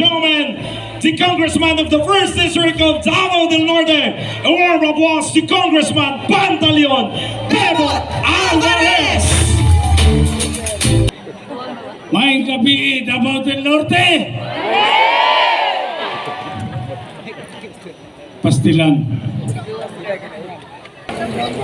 gentlemen, the Congressman of the First District of Davao del Norte, a warm applause to Congressman Pantaleon Pedro Alvarez! May gabi Davao del Norte. Pastilan.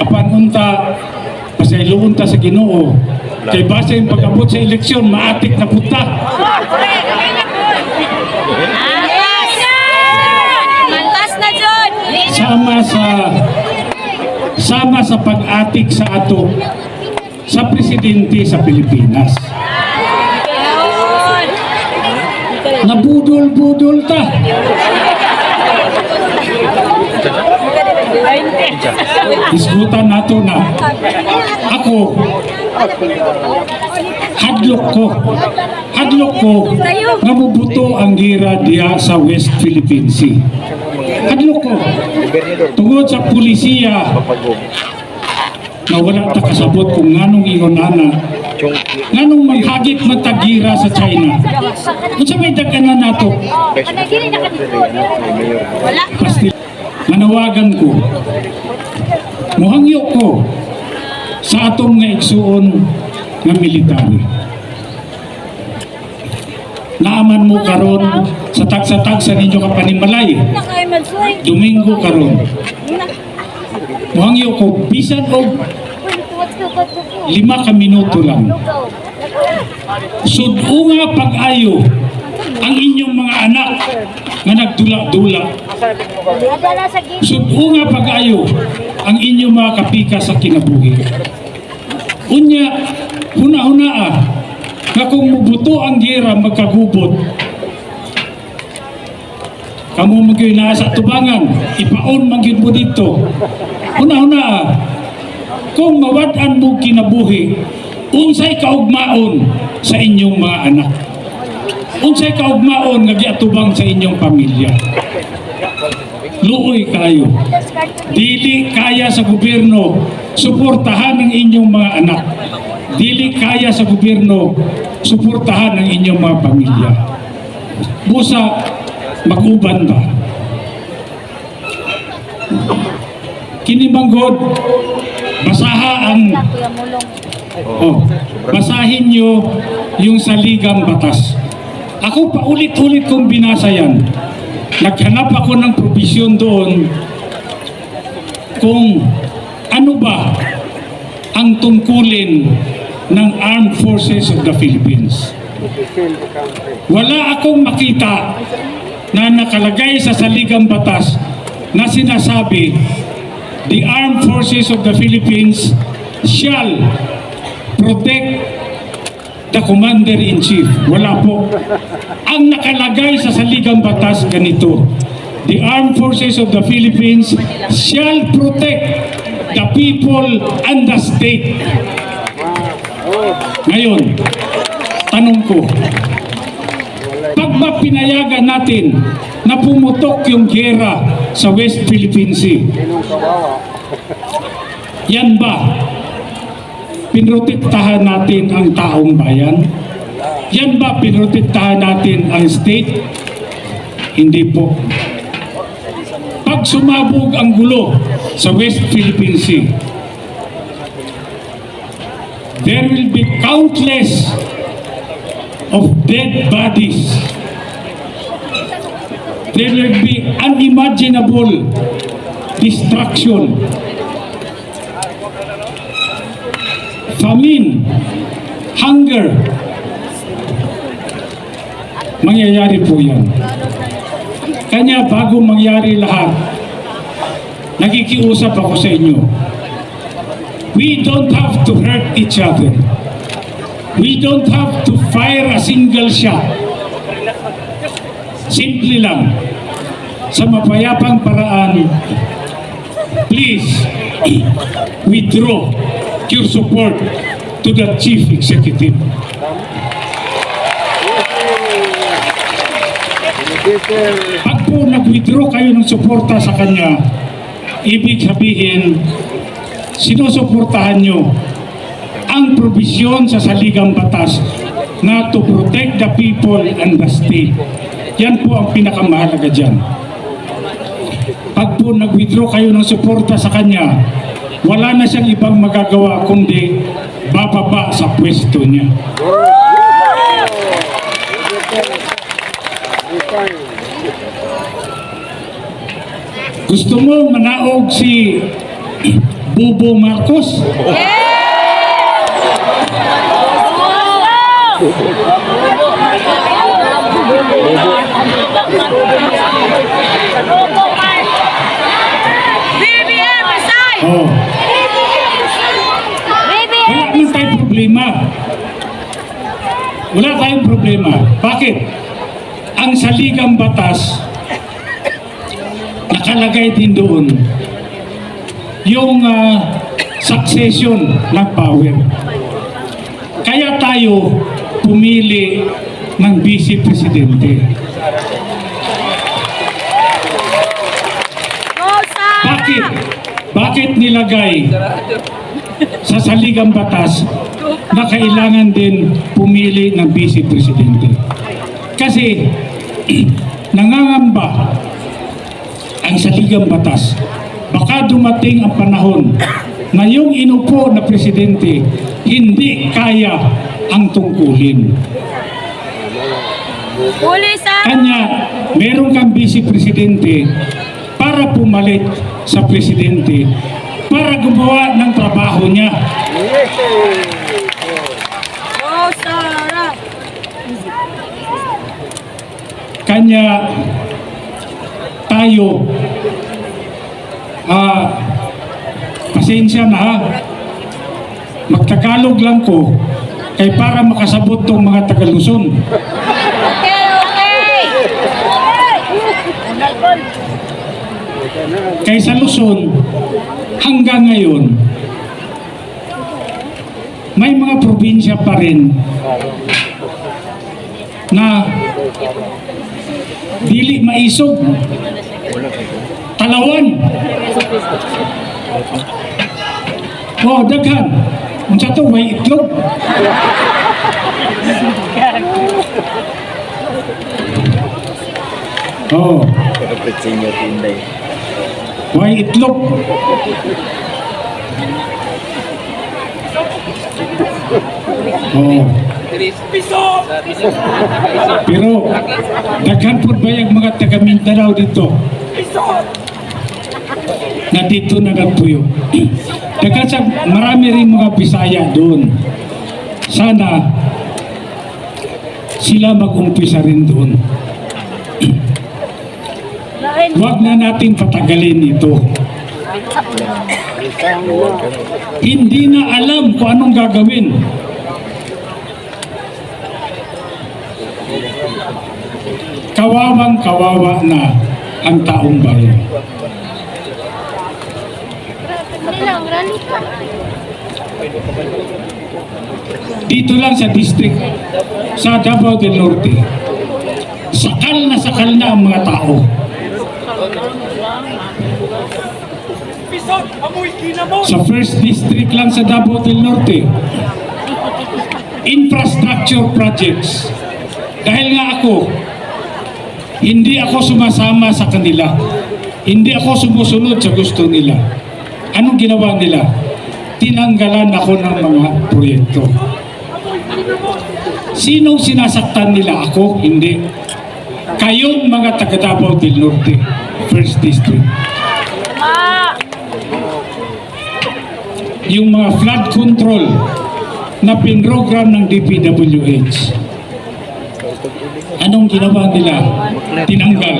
Apan unta pasayloon ta sa Ginoo. Kay base yung pag-abot sa eleksyon, maatik na punta. Sama sa sama sa pag-atik sa ato sa presidente sa Pilipinas. Nabudol-budol ta. Isgutan nato na. Ako, hadlok ko. Hadlok ko nga mubuto ang gira diya sa West Philippine Sea. Hadlok ko. Tungod sa pulisiya na wala ta kasabot kung nganong ingon ana nganong maghagit matagira sa China. Unsa may daganan nato? Manawagan ko. Muhangyo ko sa atong nga igsuon nga military. Naaman mo karon sa tagsa-tag sa ninyo ka panimalay. Nakay Mansoy. Domingo karon. Muhangyo ko bisan og lima ka minuto lang. Sudo nga pag-ayo ang inyong mga anak nga nagdula-dula. Sudo nga pag-ayo ang inyong mga kapika sa kinabuhi. Unya, huna-hunaa nga kung mubuto ang gira magkagubot, kamu magyoy na sa tubangan, ipaon magyud mo dito. Huna-hunaa, kung mawad-an mo kinabuhi, unsay kaugmaon sa inyong mga anak. Unsay kaugmaon nga giatubang sa inyong pamilya. Luoy kayo. Dili kaya sa gobyerno suportahan ang inyong mga anak. Dili kaya sa gobyerno suportahan ang inyong mga pamilya. Busa maguban ba? Kinimanggod, basaha ang. Oh, basahin nyo yung saligang batas. Ako pa ulit-ulit kong binasa yan. Naghanap ako ng provision doon kung ano ba ang tungkulin ng Armed Forces of the Philippines. Wala akong makita na nakalagay sa saligang batas na sinasabi the Armed Forces of the Philippines shall protect the Commander-in-Chief. Wala po. Ang nakalagay sa saligang batas ganito, the Armed Forces of the Philippines shall protect the people and the state. Ngayon, tanong ko, pag ba pinayagan natin na pumutok yung gera sa West Philippine Sea, yan ba pinrotektahan natin ang taong bayan? Yan ba pinrotektahan natin ang state? Hindi po. Pag sumabog ang gulo sa West Philippine Sea, there will be countless of dead bodies. There will be unimaginable destruction famine, hunger. Mangyayari po yan. Kanya bago mangyari lahat, nakikiusap ako sa inyo. We don't have to hurt each other. We don't have to fire a single shot. Simple lang. Sa mapayapang paraan, please withdraw your support to the chief executive. Pag po nag-withdraw kayo ng suporta sa kanya, ibig sabihin, sinusuportahan nyo ang probisyon sa saligang batas na to protect the people and the state. Yan po ang pinakamahalaga dyan. Pag po nag-withdraw kayo ng suporta sa kanya, wala na siyang ibang magagawa kundi bababa sa pwesto niya. Gusto mo manaog si Bobo Marcos? BBM, resign! Oh, wala naman tayong problema. Wala tayong problema. Bakit? Ang saligang batas, nakalagay din doon yung ah, succession ng power. Kaya tayo pumili ng vice presidente. Bakit? Bakit nilagay sa saligang batas na kailangan din pumili ng vice presidente? Kasi nangangamba ang saligang batas. Baka dumating ang panahon na yung inupo na presidente hindi kaya ang tungkulin. Kanya, meron kang vice presidente para pumalit sa presidente para gumawa ng trabaho niya. Sara! Kanya, tayo, ah, pasensya na ha. Magtagalog lang ko kay para makasabot tong mga Tagaluzon. Okay, okay! Kay sa Luzon, hanggang ngayon, may mga probinsya pa rin na dili maisog. Talawan. Oh, daghan. Unsa to way itlog. Oh, Kapit sa inyo, Tinday. way itlog. Oh. Pero daghan po ba yung mga taga Mindanao dito? Na dito na nagpuyo. Daghan sa marami rin mga Bisaya doon. Sana sila mag-umpisa rin doon. Huwag na natin patagalin ito. Hindi na alam kung anong gagawin. Kawawang kawawa na ang taong bayan. Dito lang sa district, sa Davao del Norte, sakal na sakal na ang mga tao. Sa first district lang sa Davao del Norte, infrastructure projects. Dahil nga ako, hindi ako sumasama sa kanila. Hindi ako sumusunod sa gusto nila. Anong ginawa nila? Tinanggalan ako ng mga proyekto. Sinong sinasaktan nila ako? Hindi. Kayong mga taga Davao del Norte, First District. Yung mga flood control na pinrogram ng DPWH. Anong ginawa nila? Tinanggal.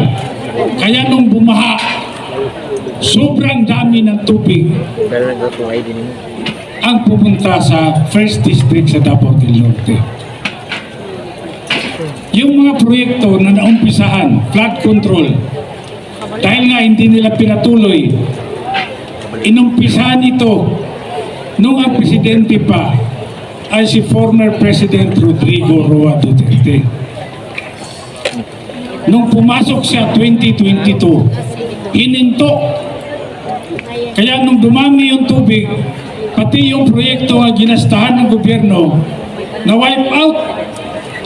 Kaya nung bumaha, sobrang dami ng tubig Pero nagkakong ID ninyo. Ang pupunta sa First District sa Davao del Norte. Yung mga proyekto na naumpisahan, flood control, dahil nga hindi nila pinatuloy, inumpisahan ito nung ang presidente pa ay si former President Rodrigo Roa Duterte. Nung pumasok siya 2022, hininto kaya nung dumami yung tubig, pati yung proyekto na ginastahan ng gobyerno, na wipe out,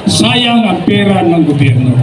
sayang ang pera ng gobyerno.